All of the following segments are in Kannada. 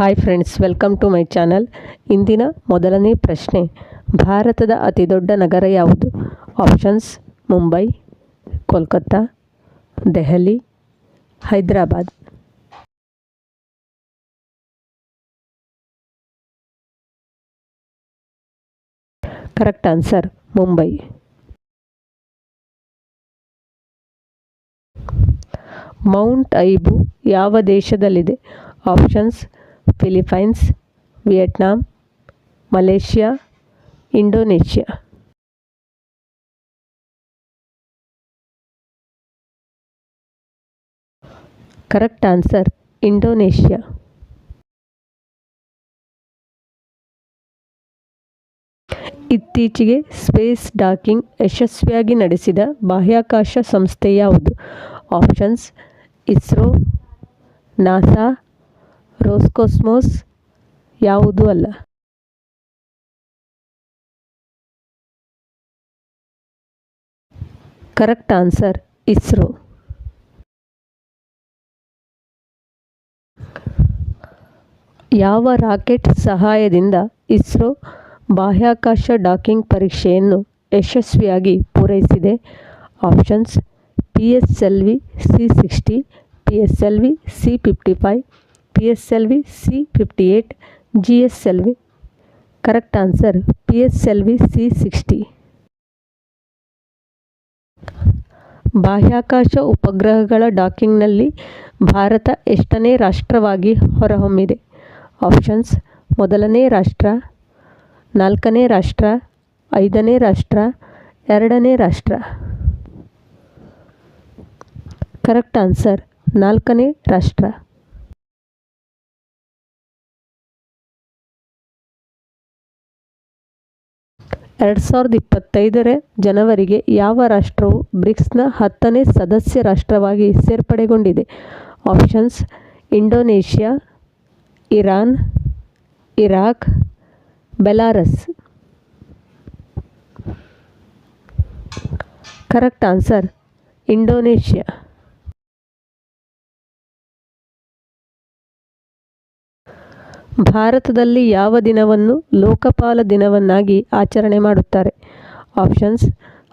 Hi friends welcome to my channel ಇಂದಿನ ಮೊದಲನೇ ಪ್ರಶ್ನೆ, ಭಾರತದ ಅತಿದೊಡ್ಡ ನಗರ ಯಾವುದು? Options Mumbai Kolkata Delhi Hyderabad correct answer Mumbai mount Ibu ಯಾವ ದೇಶದಲ್ಲಿದೆ? Options Philippines Vietnam Malaysia Indonesia correct answer Indonesia ಇತ್ತೀಚೆಗೆ ಸ್ಪೇಸ್ ಡಾಕಿಂಗ್ ಯಶಸ್ವಿಯಾಗಿ ನಡೆಸಿದ ಬಾಹ್ಯಾಕಾಶ ಸಂಸ್ಥೆ ಯಾವುದು? ಆಪ್ಷನ್ಸ್ ಇಸ್ರೋ ನಾಸಾ ರೋಸ್ಕೋಸ್ಮೋಸ್ ಯಾವುದೂ ಅಲ್ಲ. Correct answer ISRO. ಯಾವ ರಾಕೆಟ್ ಸಹಾಯದಿಂದ ಇಸ್ರೋ ಬಾಹ್ಯಾಕಾಶ ಡಾಕಿಂಗ್ ಪರೀಕ್ಷೆಯನ್ನು ಯಶಸ್ವಿಯಾಗಿ ಪೂರೈಸಿದೆ? Options, P S L V, C sixty, P S L V, C fifty five P S L V C fifty eight G S L V correct answer P S L V C sixty ಬಾಹ್ಯಾಕಾಶ ಉಪಗ್ರಹಗಳ ಡಾಕಿಂಗ್ನಲ್ಲಿ ಭಾರತ ಎಷ್ಟನೇ ರಾಷ್ಟ್ರವಾಗಿ ಹೊರಹೊಮ್ಮಿದೆ? ಆಪ್ಷನ್ಸ್, ಮೊದಲನೇ ರಾಷ್ಟ್ರ, ನಾಲ್ಕನೇ ರಾಷ್ಟ್ರ, ಐದನೇ ರಾಷ್ಟ್ರ, ಎರಡನೇ ರಾಷ್ಟ್ರ. ಕರೆಕ್ಟ್ ಆನ್ಸರ್ ನಾಲ್ಕನೇ ರಾಷ್ಟ್ರ. ಎರಡು ಸಾವಿರದ ಇಪ್ಪತ್ತೈದರ ಜನವರಿಗೆ ಯಾವ ರಾಷ್ಟ್ರವು ಬ್ರಿಕ್ಸ್ನ ಹತ್ತನೇ ಸದಸ್ಯ ರಾಷ್ಟ್ರವಾಗಿ ಸೇರ್ಪಡೆಗೊಂಡಿದೆ? Options, Indonesia, Iran, Iraq, Belarus. Correct answer, Indonesia. ಭಾರತದಲ್ಲಿ ಯಾವ ದಿನವನ್ನು ಲೋಕಪಾಲ ದಿನವನ್ನಾಗಿ ಆಚರಣೆ ಮಾಡುತ್ತಾರೆ? ಆಪ್ಷನ್ಸ್,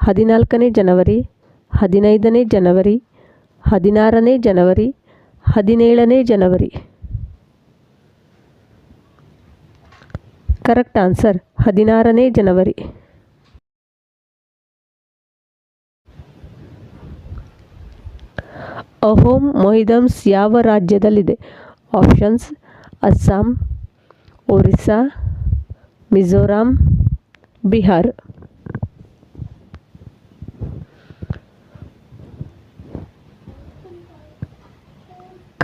ಹದಿನಾಲ್ಕನೇ ಜನವರಿ, ಹದಿನೈದನೇ ಜನವರಿ, ಹದಿನಾರನೇ ಜನವರಿ, ಹದಿನೇಳನೇ ಜನವರಿ. ಕರೆಕ್ಟ್ ಆನ್ಸರ್, ಹದಿನಾರನೇ ಜನವರಿ. ಅಹೋಮ್ ಮೊಹಿದಮ್ಸ್ ಯಾವ ರಾಜ್ಯದಲ್ಲಿದೆ? Options, Assam Orissa, Mizoram, Bihar.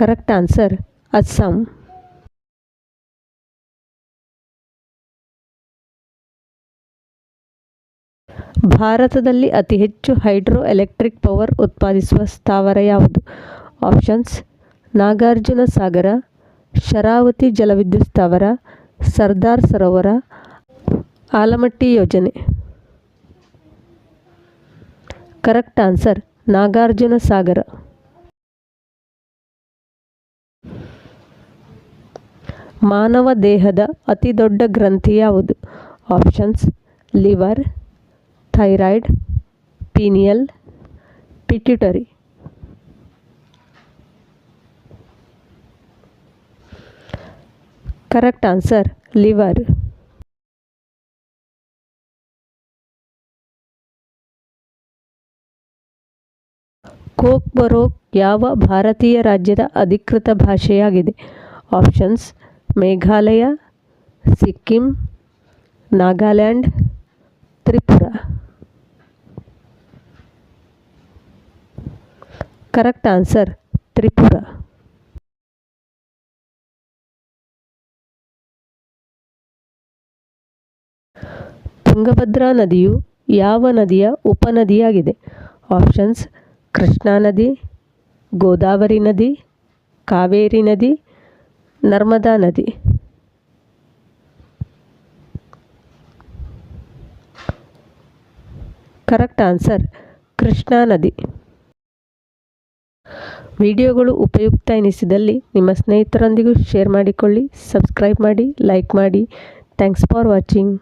Correct answer Assam. ಭಾರತದಲ್ಲಿ ಅತಿ ಹೆಚ್ಚು ಹೈಡ್ರೋ ಎಲೆಕ್ಟ್ರಿಕ್ ಪವರ್ ಉತ್ಪಾದಿಸುವ ಸ್ಥಾವರ ಯಾವುದು? ಆಪ್ಷನ್ಸ್, ನಾಗಾರ್ಜುನ ಸಾಗರ ಶರಾವತಿ ಜಲವಿದ್ಯುತ್ ಸ್ಥಾವರ, ಸರ್ದಾರ್ ಸರೋವರ, ಆಲಮಟ್ಟಿ ಯೋಜನೆ. Correct answer, Nagarjuna Sagar. ಮಾನವ ದೇಹದ ಅತಿ ದೊಡ್ಡ ಗ್ರಂಥಿ ಯಾವುದು? Options, liver, thyroid, pineal, pituitary. Correct answer liver Kokborok ಯಾವ ಭಾರತೀಯ ರಾಜ್ಯದ ಅಧಿಕೃತ ಭಾಷೆಯಾಗಿದೆ? Options Meghalaya, Sikkim, Nagaland, Tripura. Correct answer Tripura. Tungabhadra ನದಿಯು ಯಾವ ನದಿಯ ಉಪನದಿಯಾಗಿದೆ? ಆಪ್ಷನ್ಸ್, ಕೃಷ್ಣಾ ನದಿ, ಗೋದಾವರಿ ನದಿ, ಕಾವೇರಿ ನದಿ, ನರ್ಮದಾ ನದಿ. ಕರೆಕ್ಟ್ ಆನ್ಸರ್, ಕೃಷ್ಣಾ ನದಿ. ವಿಡಿಯೋಗಳು ಉಪಯುಕ್ತ ಎನಿಸಿದಲ್ಲಿ ನಿಮ್ಮ ಸ್ನೇಹಿತರೊಂದಿಗೂ ಶೇರ್ ಮಾಡಿಕೊಳ್ಳಿ, ಸಬ್ಸ್ಕ್ರೈಬ್ ಮಾಡಿ, ಲೈಕ್ ಮಾಡಿ. Thanks for watching.